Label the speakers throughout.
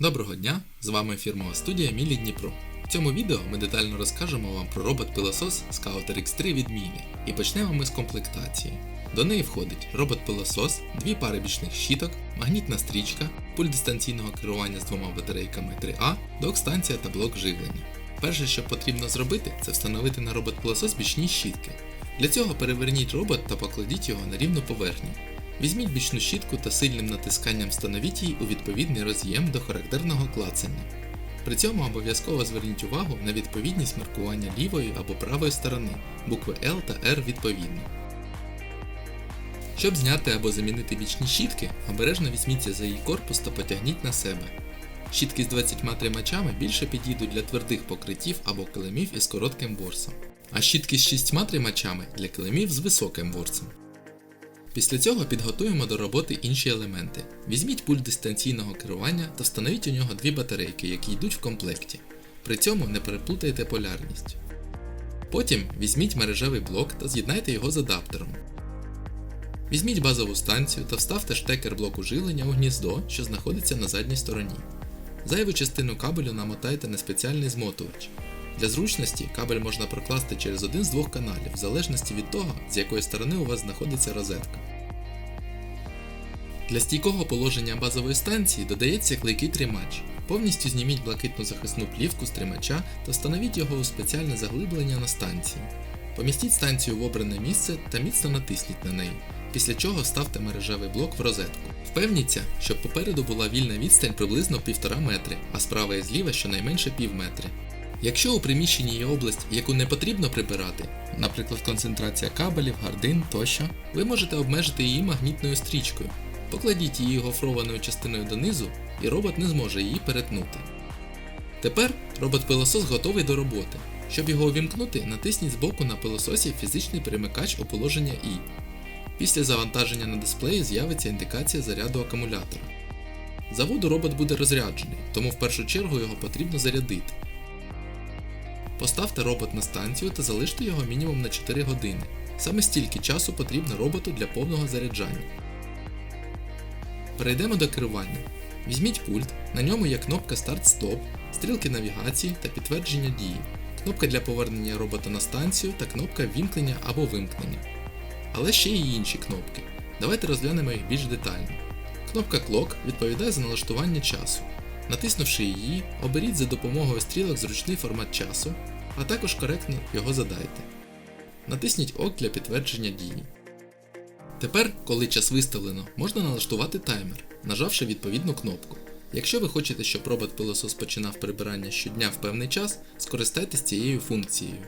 Speaker 1: Доброго дня! З вами фірмова студія Мілі Дніпро. В цьому відео ми детально розкажемо вам про робот-пилосос Scouter X3 від Мілі і почнемо ми з комплектації. До неї входить робот-пилосос, дві пари бічних щіток, магнітна стрічка, пульт дистанційного керування з двома батарейками 3А, док-станція та блок живлення. Перше, що потрібно зробити, це встановити на робот-пилосос бічні щітки. Для цього переверніть робот та покладіть його на рівну поверхню. Візьміть бічну щітку та сильним натисканням встановіть її у відповідний роз'єм до характерного клацання. При цьому обов'язково зверніть увагу на відповідність маркування лівої або правої сторони, букви L та R відповідно. Щоб зняти або замінити бічні щітки, обережно візьміться за її корпус та потягніть на себе. Щітки з 20 тримачами більше підійдуть для твердих покриттів або килимів із коротким ворсом, а щітки з 6 тримачами для килимів з високим ворсом. Після цього підготуємо до роботи інші елементи. Візьміть пульт дистанційного керування та встановіть у нього дві батарейки, які йдуть в комплекті. При цьому не переплутайте полярність. Потім візьміть мережевий блок та з'єднайте його з адаптером. Візьміть базову станцію та вставте штекер блоку жилення у гніздо, що знаходиться на задній стороні. Зайву частину кабелю намотайте на спеціальний змотувач. Для зручності кабель можна прокласти через один з двох каналів, в залежності від того, з якої сторони у вас знаходиться розетка. Для стійкого положення базової станції додається клейкий тримач. Повністю зніміть блакитну захисну плівку з тримача та встановіть його у спеціальне заглиблення на станції. Помістіть станцію в обране місце та міцно натисніть на неї, після чого ставте мережевий блок в розетку. Впевніться, щоб попереду була вільна відстань приблизно 1,5 метри, а справа і зліва щонайменше пів метри. Якщо у приміщенні є область, яку не потрібно прибирати, наприклад концентрація кабелів, гардин тощо, ви можете обмежити її магнітною стрічкою. Покладіть її гофрованою частиною донизу, і робот не зможе її перетнути. Тепер робот-пилосос готовий до роботи. Щоб його увімкнути, натисніть збоку на пилососі фізичний перемикач у положення І. Після завантаження на дисплеї з'явиться індикація заряду акумулятора. Заводу робот буде розряджений, тому в першу чергу його потрібно зарядити. Поставте робот на станцію та залиште його мінімум на 4 години. Саме стільки часу потрібно роботу для повного заряджання. Перейдемо до керування. Візьміть пульт, на ньому є кнопка старт-стоп, стрілки навігації та підтвердження дії, кнопка для повернення робота на станцію та кнопка вімкнення або вимкнення. Але ще є інші кнопки. Давайте розглянемо їх більш детально. Кнопка Clock відповідає за налаштування часу. Натиснувши її, оберіть за допомогою стрілок зручний формат часу, а також коректно його задайте. Натисніть ОК для підтвердження дії. Тепер, коли час виставлено, можна налаштувати таймер, нажавши відповідну кнопку. Якщо ви хочете, щоб робот-пилосос починав прибирання щодня в певний час, скористайтесь цією функцією.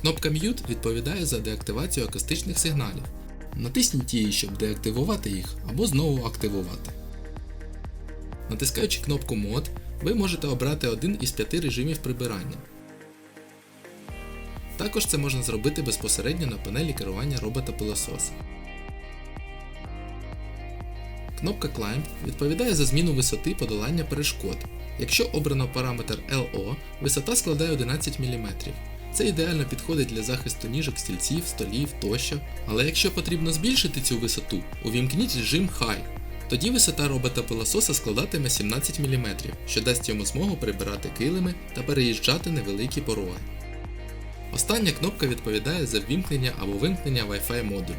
Speaker 1: Кнопка Mute відповідає за деактивацію акустичних сигналів. Натисніть її, щоб деактивувати їх або знову активувати. Натискаючи кнопку Мод, ви можете обрати один із п'яти режимів прибирання. Також це можна зробити безпосередньо на панелі керування робота-пилососа. Кнопка Climb відповідає за зміну висоти подолання перешкод. Якщо обрано параметр LO, висота складає 11 мм. Це ідеально підходить для захисту ніжок стільців, столів тощо. Але якщо потрібно збільшити цю висоту, увімкніть режим High. Тоді висота робота пилососа складатиме 17 мм, що дасть йому змогу прибирати килими та переїжджати невеликі пороги. Остання кнопка відповідає за ввімкнення або вимкнення Wi-Fi модулю.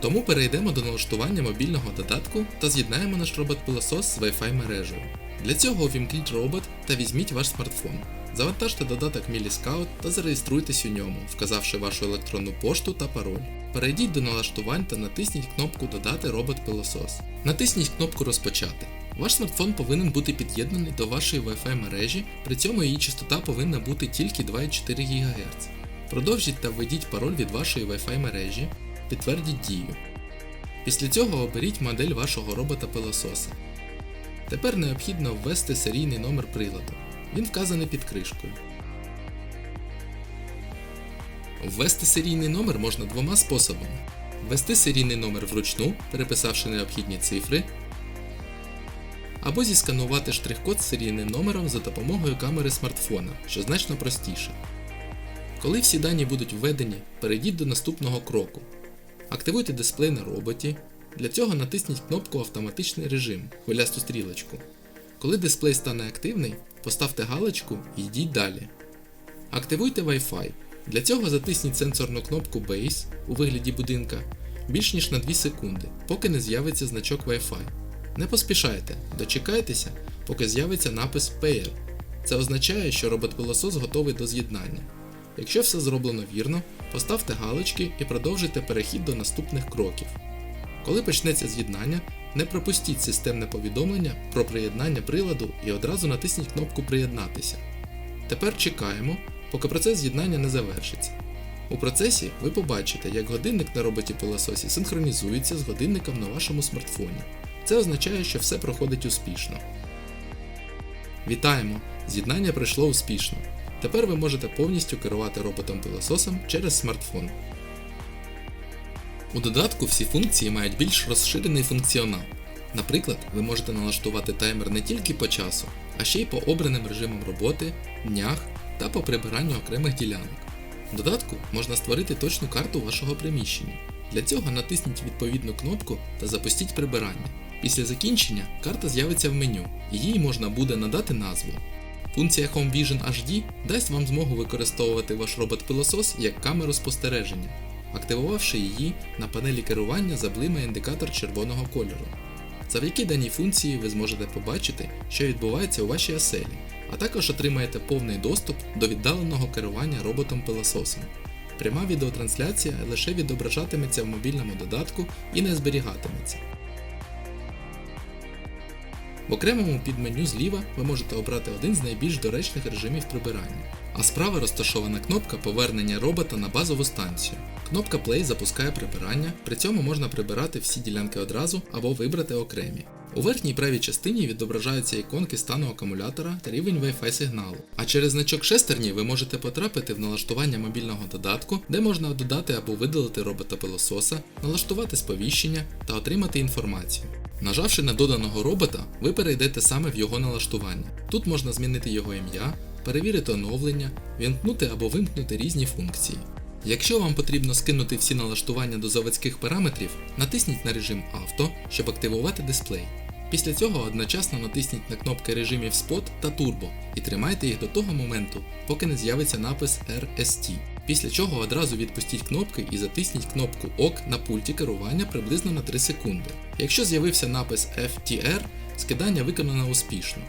Speaker 1: Тому перейдемо до налаштування мобільного додатку та з'єднаємо наш робот-пилосос з Wi-Fi мережею. Для цього увімкніть робот та візьміть ваш смартфон. Завантажте додаток MilliScout та зареєструйтесь у ньому, вказавши вашу електронну пошту та пароль. Перейдіть до налаштувань та натисніть кнопку Додати робот-пилосос. Натисніть кнопку Розпочати. Ваш смартфон повинен бути під'єднаний до вашої Wi-Fi мережі, при цьому її частота повинна бути тільки 2,4 ГГц. Продовжіть та введіть пароль від вашої Wi-Fi мережі, підтвердіть дію. Після цього оберіть модель вашого робота-пилососа. Тепер необхідно ввести серійний номер приладу. Він вказаний під кришкою. Ввести серійний номер можна двома способами. Ввести серійний номер вручну, переписавши необхідні цифри, або зісканувати штрих-код з серійним номером за допомогою камери смартфона, що значно простіше. Коли всі дані будуть введені, перейдіть до наступного кроку. Активуйте дисплей на роботі, Для цього натисніть кнопку Автоматичний режим, хвилясту стрілочку. Коли дисплей стане активний, поставте галочку і йдіть далі. Активуйте Wi-Fi. Для цього затисніть сенсорну кнопку Base у вигляді будинка більш ніж на 2 секунди, поки не з'явиться значок Wi-Fi. Не поспішайте, дочекайтеся, поки з'явиться напис Pair. Це означає, що робот-пилосос готовий до з'єднання. Якщо все зроблено вірно, поставте галочки і продовжуйте перехід до наступних кроків. Коли почнеться з'єднання, не пропустіть системне повідомлення про приєднання приладу і одразу натисніть кнопку Приєднатися. Тепер чекаємо, поки процес з'єднання не завершиться. У процесі ви побачите, як годинник на роботі пилососі синхронізується з годинником на вашому смартфоні. Це означає, що все проходить успішно. Вітаємо! З'єднання пройшло успішно. Тепер ви можете повністю керувати роботом-пилососом через смартфон. У додатку всі функції мають більш розширений функціонал. Наприклад, ви можете налаштувати таймер не тільки по часу, а ще й по обраним режимам роботи, днях та по прибиранню окремих ділянок. В додатку можна створити точну карту вашого приміщення. Для цього натисніть відповідну кнопку та запустіть прибирання. Після закінчення карта з'явиться в меню, і їй можна буде надати назву. Функція Home Vision HD дасть вам змогу використовувати ваш робот-пилосос як камеру спостереження. Активувавши її, на панелі керування заблимає індикатор червоного кольору. Завдяки даній функції ви зможете побачити, що відбувається у вашій оселі, а також отримаєте повний доступ до віддаленого керування роботом-пилососом. Пряма відеотрансляція лише відображатиметься в мобільному додатку і не зберігатиметься. В окремому підменю зліва ви можете обрати один з найбільш доречних режимів прибирання, а справа розташована кнопка повернення робота на базову станцію. Кнопка Play запускає прибирання, при цьому можна прибирати всі ділянки одразу або вибрати окремі. У верхній правій частині відображаються іконки стану акумулятора та рівень Wi-Fi сигналу. А через значок шестерні ви можете потрапити в налаштування мобільного додатку, де можна додати або видалити робота-пилососа, налаштувати сповіщення та отримати інформацію. Нажавши на доданого робота, ви перейдете саме в його налаштування. Тут можна змінити його ім'я, перевірити оновлення, вімкнути або вимкнути різні функції. Якщо вам потрібно скинути всі налаштування до заводських параметрів, натисніть на режим авто, щоб активувати дисплей. Після цього одночасно натисніть на кнопки режимів Spot та Turbo і тримайте їх до того моменту, поки не з'явиться напис RST. Після чого одразу відпустіть кнопки і затисніть кнопку ОК на пульті керування приблизно на 3 секунди. Якщо з'явився напис FTR, скидання виконано успішно.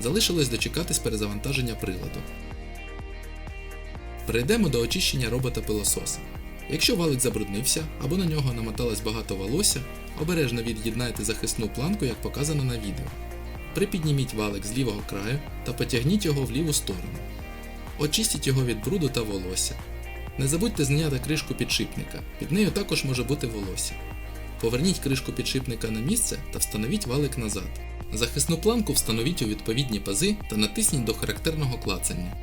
Speaker 1: Залишилось дочекатись перезавантаження приладу. Перейдемо до очищення робота-пилососа. Якщо валик забруднився або на нього намоталось багато волосся, обережно від'єднайте захисну планку, як показано на відео. Припідніміть валик з лівого краю та потягніть його в ліву сторону. Очистіть його від бруду та волосся. Не забудьте зняти кришку підшипника, під нею також може бути волосся. Поверніть кришку підшипника на місце та встановіть валик назад. Захисну планку встановіть у відповідні пази та натисніть до характерного клацання.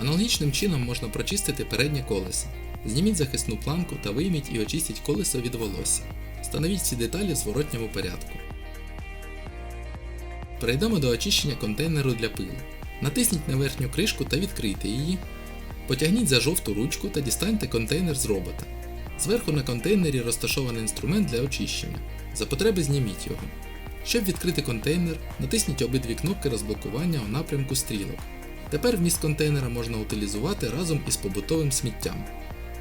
Speaker 1: Аналогічним чином можна прочистити переднє колесо. Зніміть захисну планку та вийміть і очистіть колесо від волосся. Встановіть ці деталі в зворотньому порядку. Перейдемо до очищення контейнеру для пилу. Натисніть на верхню кришку та відкрийте її. Потягніть за жовту ручку та дістаньте контейнер з робота. Зверху на контейнері розташований інструмент для очищення. За потреби зніміть його. Щоб відкрити контейнер, натисніть обидві кнопки розблокування у напрямку стрілок. Тепер вміст контейнера можна утилізувати разом із побутовим сміттям.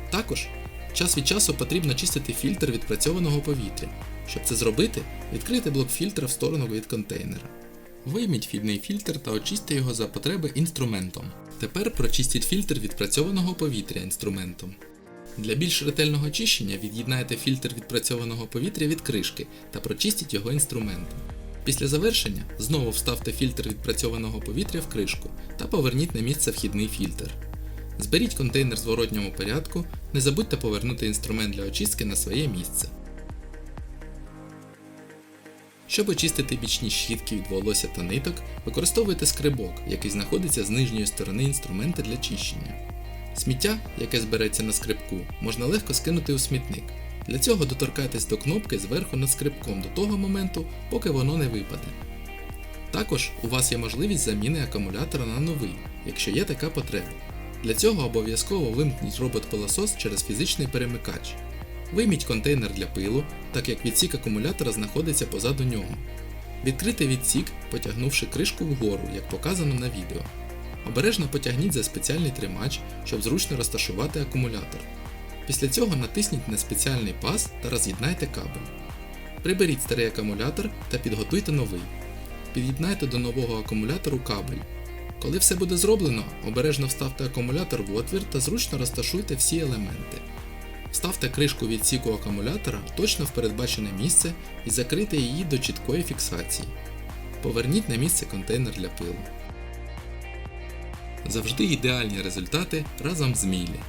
Speaker 1: Також час від часу потрібно чистити фільтр відпрацьованого повітря. Щоб це зробити, відкрийте блок фільтра в сторону від контейнера. Вийміть фідний фільтр та очистьте його за потреби інструментом. Тепер прочистіть фільтр відпрацьованого повітря інструментом. Для більш ретельного очищення від'єднайте фільтр відпрацьованого повітря від кришки та прочистіть його інструментом. Після завершення знову вставте фільтр відпрацьованого повітря в кришку та поверніть на місце вхідний фільтр. Зберіть контейнер зворотньому порядку, не забудьте повернути інструмент для очистки на своє місце. Щоб очистити бічні щітки від волосся та ниток, використовуйте скрибок, який знаходиться з нижньої сторони інструмента для чищення. Сміття, яке збереться на скрибку, можна легко скинути у смітник. Для цього доторкайтесь до кнопки зверху над скрибком до того моменту, поки воно не випаде. Також у вас є можливість заміни акумулятора на новий, якщо є така потреба. Для цього обов'язково вимкніть робот-пилосос через фізичний перемикач. Вийміть контейнер для пилу, так як відсік акумулятора знаходиться позаду нього. Відкрити відсік, потягнувши кришку вгору, як показано на відео. Обережно потягніть за спеціальний тримач, щоб зручно розташувати акумулятор. Після цього натисніть на спеціальний паз та роз'єднайте кабель. Приберіть старий акумулятор та підготуйте новий. Під'єднайте до нового акумулятору кабель. Коли все буде зроблено, обережно вставте акумулятор в отвір та зручно розташуйте всі елементи. Вставте кришку відсіку акумулятора точно в передбачене місце і закрийте її до чіткої фіксації. Поверніть на місце контейнер для пилу. Завжди ідеальні результати разом з Мілі.